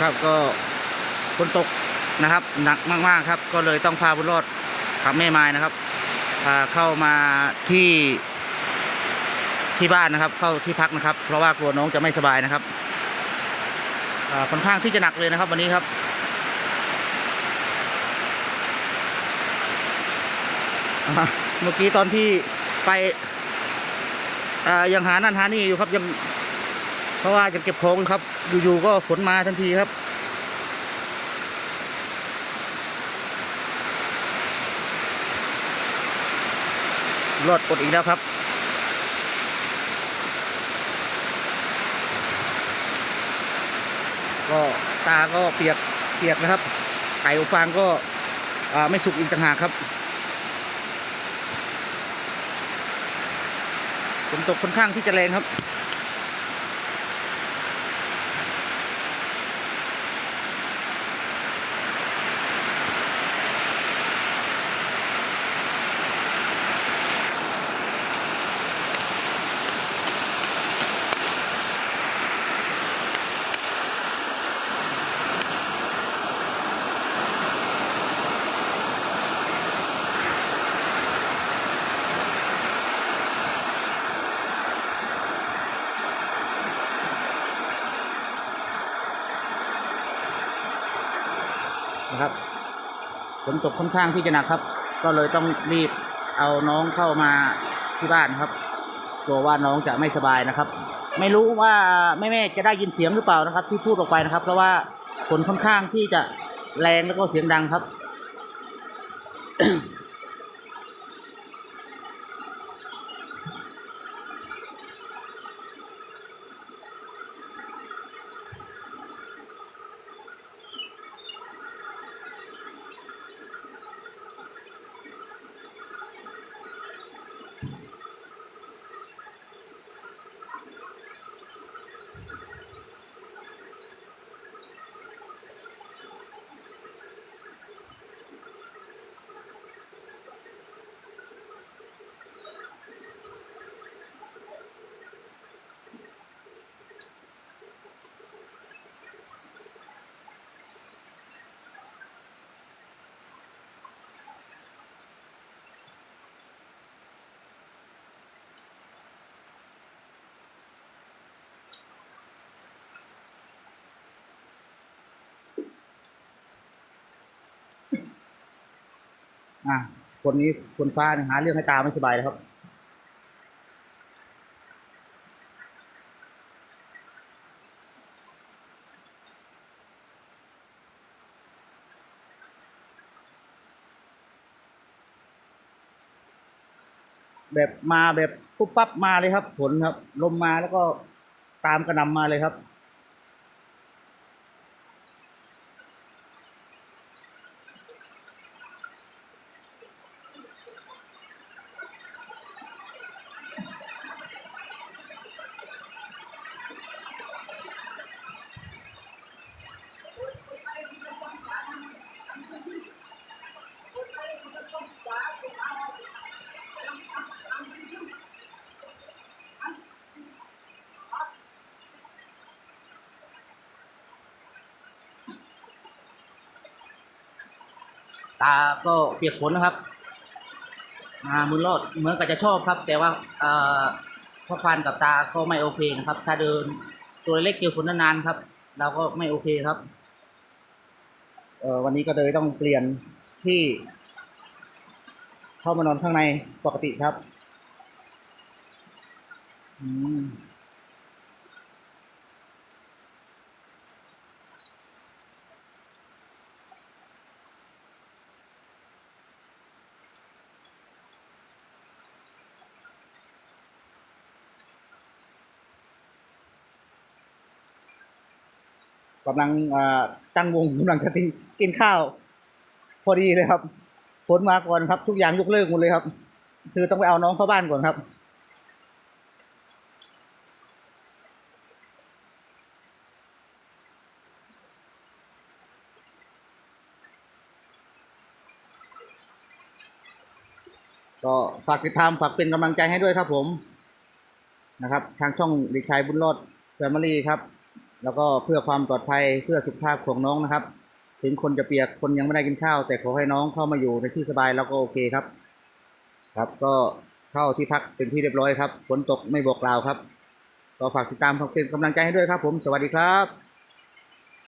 ครับก็ฝนตกนะครับ หนักมากๆครับ ก็เลยต้องพาบุญรอดกับแม่ไม้นะครับพาเข้ามาที่ที่บ้านนะครับ เข้าที่พักนะครับ เพราะว่ากลัวน้องจะไม่สบายนะครับค่อนข้างที่จะหนักเลยนะครับ วันนี้ครับเมื่อกี้ตอนที่ไปยังหานั่นหานี่อยู่ครับยัง เพราะว่าจะเก็บของครับ อยู่ๆก็ฝนมาทันทีครับรถกดอีกแล้วครับ ก็ตาก็เปียกเปียกนะครับไก่อบฟางก็ไม่สุกอีกต่างหากครับฝนตกค่อนข้างที่จะแรงครับ นะครับฝนตกค่อนข้างที่จะหนักครับ ก็เลยต้องรีบเอาน้องเข้ามาที่บ้านครับกลัวว่าน้องจะไม่สบายนะครับ ไม่รู้ว่าแม่แม่จะได้ยินเสียงหรือเปล่านะครับ ที่พูดออกไปนะครับ เพราะว่าฝนค่อนข้างที่จะแรงแล้วก็เสียงดังครับ อะคนนี้คนฟ้าเนี่ยหาเรื่องให้ตาไม่สบายแล้วครับ แบบมาแบบปุ๊บปั๊บมาเลยครับฝนครับ ลมมาแล้วก็ตามกระนำมาเลยครับ ตาก็เปียกฝนนะครับมามุนรอดเหมือนกับจะชอบครับ แต่ว่าเอ่อพ่อควานกับตาก็ไม่โอเคนะครับ ถ้าเดินตัวเล็กเจอฝนนานๆครับ เราก็ไม่โอเคครับเออวันนี้ก็เลยต้องเปลี่ยนที่ เข้ามานอนข้างในปกติครับ อืม กำลังตั้งวงกำลังจะกินกินข้าว พอดีเลยครับฝนมาก่อนครับ ทุกอย่างยกเลิกหมดเลยครับ คือต้องไปเอาน้องเข้าบ้านก่อนครับ ก็ฝากติดตามฝากเป็นกำลังใจให้ด้วยครับผมนะครับ ทางช่องเด็กชายบุญรอดแฟมิลี่ครับ แล้วก็เพื่อความปลอดภัยเพื่อสุขภาพของน้องนะครับ ถึงคนจะเปียกคนยังไม่ได้กินข้าว แต่ขอให้น้องเข้ามาอยู่ในที่สบายแล้วก็โอเคครับ ครับก็เข้าที่พักเป็นที่เรียบร้อยครับฝนตกไม่บอกกล่าวครับก็ฝากติดตามเป็นกำลังใจให้ด้วยครับผมสวัสดีครับ